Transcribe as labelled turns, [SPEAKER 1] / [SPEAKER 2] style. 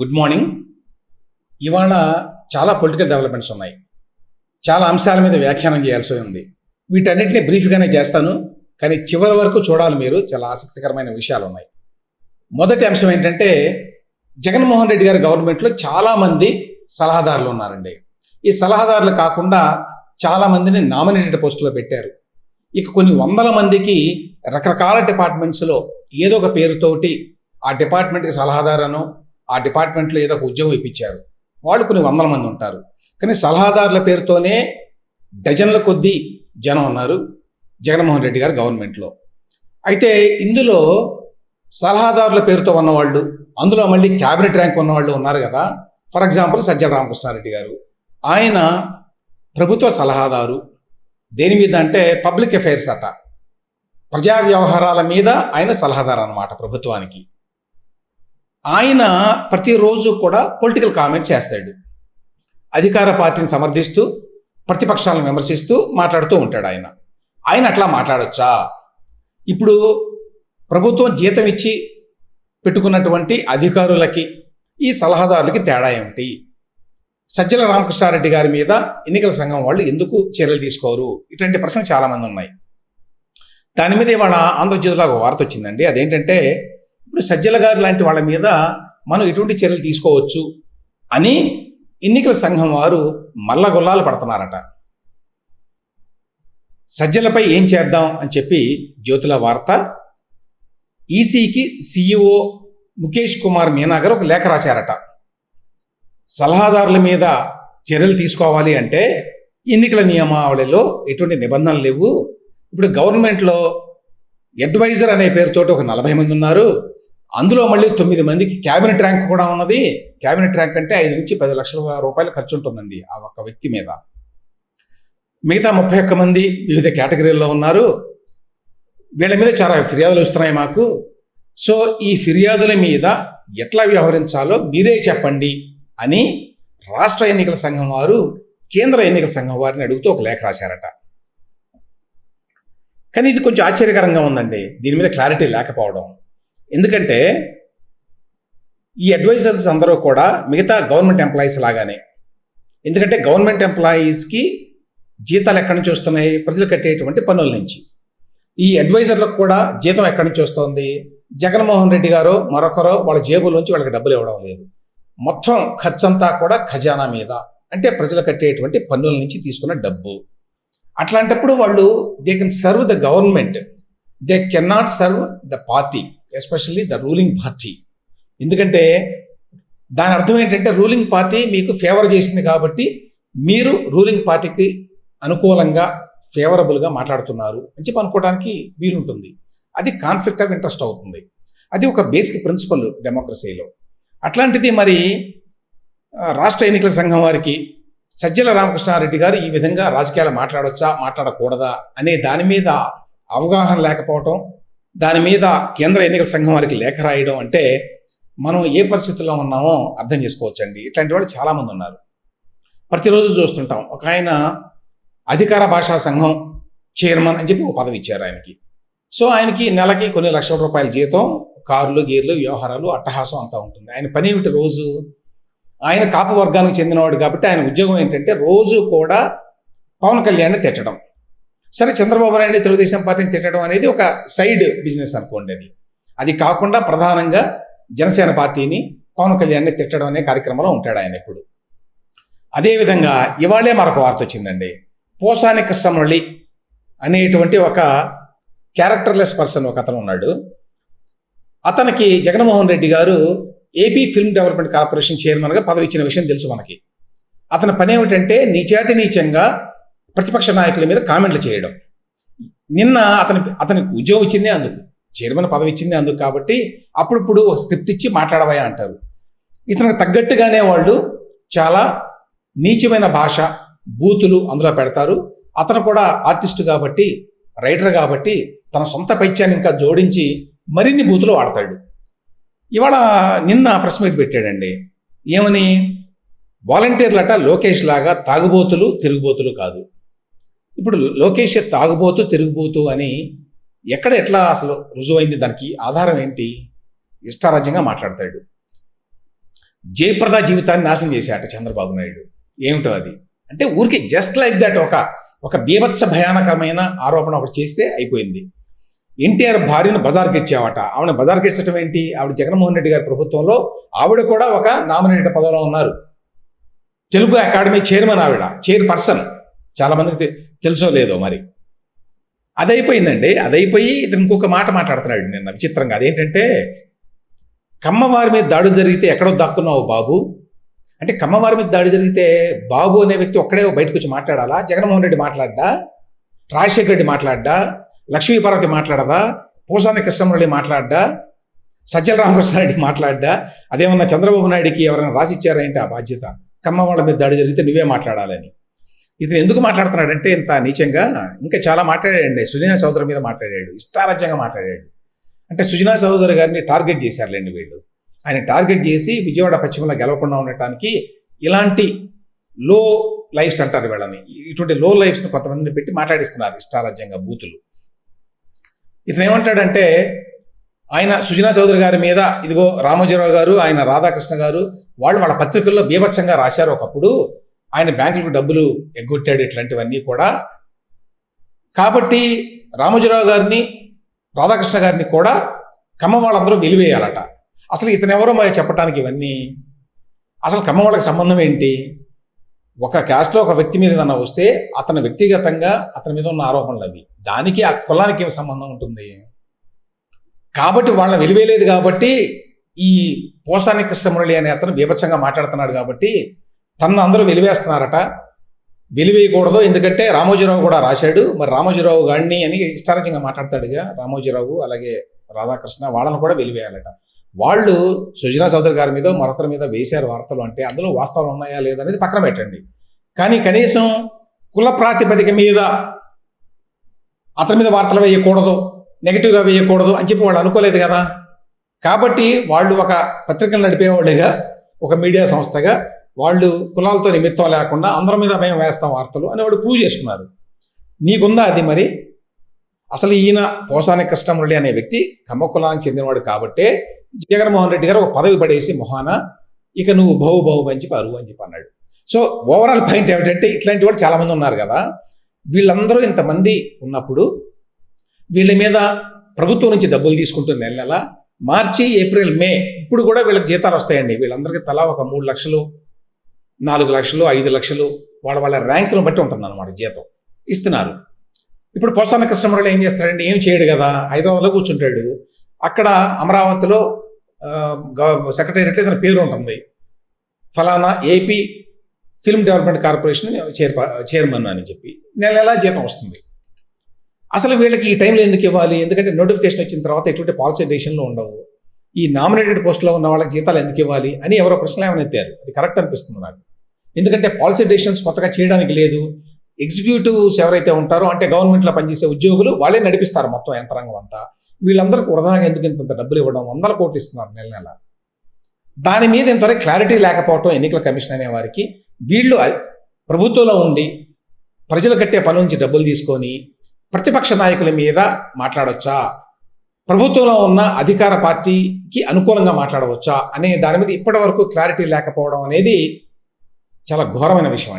[SPEAKER 1] Good morning ఇవాళ చాలా political developments ఉన్నాయి. చాలా అంశాల మీద వ్యాఖ్యానం చేయాల్సి ఉంది. వీటన్నిటిని బ్రీఫ్గానే చేస్తాను. కానీ చివరి వరకు చూడాలి మీరు. చాలా ఆసక్తికరమైన విషయాలు ఉన్నాయి. మొదటి అంశం ఏంటంటే జగన్మోహన్ రెడ్డి గారి గవర్నమెంట్లో చాలామంది సలహాదారులు ఉన్నారండి. ఈ సలహాదారులు కాకుండా చాలామందిని నామినేటెడ్ పోస్టులో పెట్టారు. ఇక కొన్ని వందల మందికి రకరకాల డిపార్ట్మెంట్స్లో ఏదో ఒక పేరుతోటి ఆ డిపార్ట్మెంట్కి సలహాదారను ఆ డిపార్ట్మెంట్లో ఏదో ఒక ఉద్యోగం ఇప్పించారు. వాళ్ళు కొన్ని వందల మంది ఉంటారు. కానీ సలహాదారుల పేరుతోనే డజన్ల కొద్దీ జనం ఉన్నారు జగన్మోహన్ రెడ్డి గారు గవర్నమెంట్లో. అయితే ఇందులో సలహాదారుల పేరుతో ఉన్నవాళ్ళు అందులో మళ్ళీ క్యాబినెట్ ర్యాంక్ ఉన్నవాళ్ళు ఉన్నారు కదా. ఫర్ ఎగ్జాంపుల్ సజ్జల రామకృష్ణారెడ్డి గారు. ఆయన ప్రభుత్వ సలహాదారు. దేని మీద అంటే పబ్లిక్ అఫైర్స్ అట. ప్రజా వ్యవహారాల మీద ఆయన సలహాదారు అనమాట ప్రభుత్వానికి. ఆయన ప్రతిరోజు కూడా పొలిటికల్ కామెంట్ చేస్తాడు. అధికార పార్టీని సమర్థిస్తూ ప్రతిపక్షాలను విమర్శిస్తూ మాట్లాడుతూ ఉంటాడు ఆయన. ఆయన అట్లా మాట్లాడొచ్చా? ఇప్పుడు ప్రభుత్వం జీతం ఇచ్చి పెట్టుకున్నటువంటి అధికారులకి ఈ సలహాదారులకి తేడా ఏమిటి? సజ్జల రామకృష్ణారెడ్డి గారి మీద ఎన్నికల సంఘం వాళ్ళు ఎందుకు చర్యలు తీసుకోరు? ఇటువంటి ప్రశ్నలు చాలామంది ఉన్నాయి. దాని మీద ఇవాళ ఆంధ్రజ్యోతిలో ఒక వార్త వచ్చిందండి. అదేంటంటే ఇప్పుడు సజ్జల గారు లాంటి వాళ్ళ మీద మనం ఎటువంటి చర్యలు తీసుకోవచ్చు అని ఎన్నికల సంఘం వారు మల్ల గుల్లాలు పడుతున్నారట. సజ్జలపై ఏం చేద్దాం అని చెప్పి జ్యోతుల వార్త. ఈసీకి సిఇఓ ముఖేష్ కుమార్ మీనా గారు ఒక లేఖ రాశారట. సలహాదారుల మీద చర్యలు తీసుకోవాలి అంటే ఎన్నికల నియమావళిలో ఎటువంటి నిబంధనలు లేవు. ఇప్పుడు గవర్నమెంట్లో అడ్వైజర్ అనే పేరుతోటి ఒక నలభై మంది ఉన్నారు. అందులో మళ్ళీ తొమ్మిది మందికి క్యాబినెట్ ర్యాంక్ కూడా ఉన్నది. క్యాబినెట్ ర్యాంక్ అంటే ఐదు నుంచి పది లక్షల రూపాయలు ఖర్చు ఉంటుందండి ఆ ఒక్క వ్యక్తి మీద. మిగతా ముప్పై ఒక్క మంది వివిధ కేటగిరీల్లో ఉన్నారు. వీళ్ళ మీద చాలా ఫిర్యాదులు వస్తున్నాయి మాకు. సో ఈ ఫిర్యాదుల మీద ఎట్లా వ్యవహరించాలో మీరే చెప్పండి అని రాష్ట్ర ఎన్నికల సంఘం వారు కేంద్ర ఎన్నికల సంఘం వారిని అడుగుతూ ఒక లేఖ రాశారట. కానీ ఇది కొంచెం ఆశ్చర్యకరంగా ఉందండి. దీని మీద క్లారిటీ లేకపోవడం. ఎందుకంటే ఈ అడ్వైజర్స్ అందరూ కూడా మిగతా గవర్నమెంట్ ఎంప్లాయీస్ లాగానే. ఎందుకంటే గవర్నమెంట్ ఎంప్లాయీస్కి జీతాలు ఎక్కడి నుంచి వస్తున్నాయి? ప్రజలు కట్టేటువంటి పన్నుల నుంచి. ఈ అడ్వైజర్లకు కూడా జీతం ఎక్కడి నుంచి వస్తుంది? జగన్మోహన్ రెడ్డి గారు మరొకరు వాళ్ళ జేబులోంచి వాళ్ళకి డబ్బులు ఇవ్వడం లేదు. మొత్తం ఖర్చంతా కూడా ఖజానా మీద. అంటే ప్రజలు కట్టేటువంటి పన్నుల నుంచి తీసుకున్న డబ్బు. అట్లాంటప్పుడు వాళ్ళు they can serve the government they can not serve the party especially the ruling party ఎందుకంటే దాని అర్థం ఏంటంటే రూలింగ్ పార్టీ మీకు ఫేవర్ చేసింది కాబట్టి మీరు రూలింగ్ పార్టీకి అనుకూలంగా ఫేవరబుల్గా మాట్లాడుతున్నారు అని చెప్పి అనుకోవడానికి వీలుంటుంది. అది కాన్ఫ్లిక్ట్ ఆఫ్ ఇంట్రెస్ట్ అవుతుంది. అది ఒక బేసిక్ ప్రిన్సిపల్ డెమోక్రసీలో అట్లాంటిది మరి రాష్ట్ర ఎన్నికల సంఘం వారికి సజ్జల రామకృష్ణారెడ్డి గారు ఈ విధంగా రాజకీయాలు మాట్లాడొచ్చా మాట్లాడకూడదా అనే దాని మీద అవగాహన లేకపోవటం దాని మీద కేంద్ర ఎన్నికల సంఘం వారికి లేఖ రాయడం అంటే మనం ఏ పరిస్థితుల్లో ఉన్నామో అర్థం చేసుకోవచ్చండి. ఇట్లాంటి వాళ్ళు చాలామంది ఉన్నారు. ప్రతిరోజు చూస్తుంటాం. ఒక ఆయన అధికార భాషా సంఘం చైర్మన్ అని చెప్పి ఒక పదవి ఇచ్చారు ఆయనకి. సో ఆయనకి నెలకి కొన్ని లక్షల రూపాయల జీతం కార్లు గీర్లు వ్యవహారాలు అట్టహాసం అంతా ఉంటుంది. ఆయన పని ఏమిటి రోజు? ఆయన కాపు వర్గానికి చెందినవాడు కాబట్టి ఆయన ఉద్యోగం ఏంటంటే రోజు కూడా పవన్ కళ్యాణ్ని తిట్టడం. సరే చంద్రబాబు నాయుడు తెలుగుదేశం పార్టీని తిట్టడం అనేది ఒక సైడ్ బిజినెస్ అనుకోండి అది. అది కాకుండా ప్రధానంగా జనసేన పార్టీని పవన్ కళ్యాణ్ని తిట్టడం అనే కార్యక్రమంలో ఉంటాడు ఆయన ఇప్పుడు. అదేవిధంగా ఇవాళే మరొక వార్త వచ్చిందండి. పోసాని కృష్ణమురళి అనేటువంటి ఒక క్యారెక్టర్లెస్ పర్సన్ ఒక అతను ఉన్నాడు. అతనికి జగన్మోహన్ రెడ్డి గారు ఏపీ ఫిల్మ్ డెవలప్మెంట్ కార్పొరేషన్ చైర్మన్గా పదవి ఇచ్చిన విషయం తెలుసు మనకి. అతని పని ఏమిటంటే నీచాతి నీచంగా ప్రతిపక్ష నాయకుల మీద కామెంట్లు చేయడం. నిన్న అతని అతనికి ఉద్యోగం ఇచ్చిందే అందుకు. చైర్మన్ పదవి ఇచ్చిందే అందుకు కాబట్టి అప్పుడప్పుడు ఒక స్క్రిప్ట్ ఇచ్చి మాట్లాడవయా అంటారు. ఇతనికి తగ్గట్టుగానే వాళ్ళు చాలా నీచమైన భాష బూతులు అందులో పెడతారు. అతను కూడా ఆర్టిస్ట్ కాబట్టి రైటర్ కాబట్టి తన సొంత పైత్యాన్ని ఇంకా జోడించి మరిన్ని బూతులు వాడతాడు. ఇవాళ నిన్న ప్రెస్ మీట్ పెట్టాడండి. ఏమని? వాలంటీర్లట లోకేష్ లాగా తాగుబోతులు తిరుగుబోతులు కాదు. ఇప్పుడు లోకేష్ తాగుబోతు తిరుగుబోతు అని ఎక్కడ ఎట్లా అసలు రుజువైంది? దానికి ఆధారం ఏంటి? ఇష్టారాజ్యంగా మాట్లాడతాడు. జయప్రద జీవితాన్ని నాశనం చేశాట చంద్రబాబు నాయుడు. ఏమిటో అది? అంటే ఊరికి జస్ట్ లైక్ దట్ ఒక ఒక బీభత్స భయానకరమైన ఆరోపణ ఒకటి చేస్తే అయిపోయింది. ఎన్టీఆర్ భార్యను బజార్కి ఇచ్చావట. ఆవిడ బజార్కి ఇచ్చటం ఏంటి? ఆవిడ జగన్మోహన్ రెడ్డి గారి ప్రభుత్వంలో ఆవిడ కూడా ఒక నామినేటెడ్ పదవిలో ఉన్నారు. తెలుగు అకాడమీ చైర్మన్ ఆవిడ చైర్ పర్సన్ చాలామందికి తెలుసో లేదో మరి? అదైపోయిందండి. అదైపోయి ఇతను ఇంకొక మాట మాట్లాడుతున్నాడు నిన్న విచిత్రంగా. అదేంటంటే కమ్మవారి మీద దాడులు జరిగితే ఎక్కడో దక్కున్నావు బాబు? అంటే కమ్మవారి మీద దాడి జరిగితే బాబు అనే వ్యక్తి ఒక్కడే బయటకు వచ్చి మాట్లాడాలా? జగన్మోహన్ రెడ్డి మాట్లాడ్డా? రాజశేఖర రెడ్డి మాట్లాడ్డా? లక్ష్మీపార్వతి మాట్లాడదా? పూసాని కృష్ణమురళి మాట్లాడ్డా? సజ్జల రామకృష్ణారెడ్డి మాట్లాడ్డా? అదేమన్నా చంద్రబాబు నాయుడికి ఎవరైనా రాసిచ్చారా ఏంటి ఆ బాధ్యత? కమ్మ వాళ్ళ మీద దాడి జరిగితే నువ్వే మాట్లాడాలని. ఇతను ఎందుకు మాట్లాడుతున్నాడంటే ఇంత నీచంగా ఇంకా చాలా మాట్లాడాడండి. సుజనా చౌదరి మీద మాట్లాడాడు. ఇష్టారాజ్యంగా మాట్లాడాడు. అంటే సుజనా చౌదరి గారిని టార్గెట్ చేశారులేండి వీళ్ళు. ఆయన టార్గెట్ చేసి విజయవాడ పశ్చిమంలో గెలవకుండా ఉండటానికి ఇలాంటి లో లైఫ్స్ అంటారు వీళ్ళని. ఇటువంటి లో లైఫ్స్ని కొంతమందిని పెట్టి మాట్లాడిస్తున్నారు ఇష్టారాజ్యంగా బూతులు. ఇతను ఏమంటాడంటే ఆయన సుజనా చౌదరి గారి మీద ఇదిగో రామోజీరావు గారు ఆయన రాధాకృష్ణ గారు వాళ్ళు వాళ్ళ పత్రికల్లో బీభత్సంగా రాశారు ఒకప్పుడు ఆయన బ్యాంకులకు డబ్బులు ఎగ్గొట్టాడు ఇట్లాంటివన్నీ కూడా. కాబట్టి రామోజీరావు గారిని రాధాకృష్ణ గారిని కూడా కమ్మ వాళ్ళందరూ వెలివేయాలట. అసలు ఇతనెవరో ఎవరో మరి చెప్పడానికి ఇవన్నీ? అసలు కమ్మ వాళ్ళకి సంబంధం ఏంటి? ఒక క్యాస్ట్లో ఒక వ్యక్తి మీద ఏదన్నా వస్తే అతను వ్యక్తిగతంగా అతని మీద ఉన్న ఆరోపణలు అవి. దానికి ఆ కులానికి ఏం సంబంధం ఉంటుంది? కాబట్టి వాళ్ళని వెలివేయలేదు కాబట్టి ఈ పోసాని కృష్ణమురళి అనే అతను బీభత్సంగా మాట్లాడుతున్నాడు కాబట్టి తనను అందరూ వెలివేస్తున్నారట. వెలివేయకూడదు ఎందుకంటే రామోజీరావు కూడా రాశాడు. మరి రామోజీరావు గాడిని అని ఇష్టారాజ్యంగా మాట్లాడతాడుగా రామోజీరావు అలాగే రాధాకృష్ణ వాళ్ళని కూడా వెలివేయాలట. వాళ్ళు సుజనా చౌదరి గారి మీద మరొకరి మీద వేశారు వార్తలు అంటే అందులో వాస్తవాలు ఉన్నాయా లేదనేది పక్కన పెట్టండి. కానీ కనీసం కుల ప్రాతిపదిక మీద అతని మీద వార్తలు వేయకూడదు నెగిటివ్గా వేయకూడదు అని చెప్పి వాళ్ళు అనుకోలేదు కదా. కాబట్టి వాళ్ళు ఒక పత్రికలు నడిపేవాళ్ళుగా ఒక మీడియా సంస్థగా వాళ్ళు కులాలతో నిమిత్తం లేకుండా అందరి మీద మేము వేస్తాం వార్తలు అని వాడు ప్రూవ్ చేసుకున్నారు. నీకుందా అది మరి? అసలు ఈయన పోసాని కృష్ణమురళి అనే వ్యక్తి కమ్మకులానికి చెందినవాడు కాబట్టే జగన్మోహన్ రెడ్డి గారు ఒక పదవి పడేసి మొహాన ఇక నువ్వు బహు బహు అని చెప్పి అరువు అని చెప్పి అన్నాడు. సో ఓవరాల్ పాయింట్ ఏమిటంటే ఇట్లాంటి వాళ్ళు చాలామంది ఉన్నారు కదా. వీళ్ళందరూ ఇంతమంది ఉన్నప్పుడు వీళ్ళ మీద ప్రభుత్వం నుంచి డబ్బులు తీసుకుంటున్న నెల నెల మార్చి ఏప్రిల్ మే ఇప్పుడు కూడా వీళ్ళకి జీతాలు వస్తాయండి. వీళ్ళందరికీ తలా ఒక మూడు లక్షలు నాలుగు లక్షలు ఐదు లక్షలు వాళ్ళ వాళ్ళ ర్యాంకులను బట్టి ఉంటుందన్నమాట జీతం. ఇస్తున్నారు. ఇప్పుడు పోసాన కస్టమర్లు ఏం చేస్తాడండి ఏం చేయడు కదా? హైదరాబాద్లో కూర్చుంటాడు. అక్కడ అమరావతిలో సెక్రటేరియట్లో తన పేరు ఉంటుంది. ఫలానా AP film development corporation chair chairman అని చెప్పి. నెల నెలా జీతం వస్తుంది. అసలు వీళ్ళకి ఈ టైంలో ఎందుకు ఇవ్వాలి? ఎందుకంటే నోటిఫికేషన్ వచ్చిన తర్వాత ఎటువంటి పాలసీ డెసిషన్లు ఉండవు. ఈ నామినేటెడ్ పోస్టులో ఉన్న వాళ్ళకి జీతాలు ఎందుకు ఇవ్వాలి? అని ఎవరో ప్రశ్నలు ఏమైనా ఎత్తారు. అది కరెక్ట్ అనిపిస్తుంది నాకు. ఎందుకంటే పాలసీ డెసిషన్స్ కొత్తగా చేయడానికి లేదు. ఎగ్జిక్యూటివ్స్ ఎవరైతే ఉంటారో అంటే గవర్నమెంట్లో పనిచేసే ఉద్యోగులు వాళ్ళే నడిపిస్తారు మొత్తం యంత్రాంగం అంతా. వీళ్ళందరికీ వృధాగా ఎందుకు ఇంత డబ్బులు ఇవ్వడం? వందల కోట్లు ఇస్తున్నారు నెల నెల. దాని మీద ఇంతవరకు క్లారిటీ లేకపోవటం ఎన్నికల కమిషన్ అనే వారికి వీళ్ళు ప్రభుత్వంలో ఉండి ప్రజలు కట్టే పని నుంచి డబ్బులు తీసుకొని ప్రతిపక్ష నాయకుల మీద మాట్లాడవచ్చా ప్రభుత్వంలో ఉన్న అధికార పార్టీకి అనుకూలంగా మాట్లాడవచ్చా? అనే దాని మీద ఇప్పటి వరకు క్లారిటీ లేకపోవడం అనేది చాలా ఘోరమైన విషయం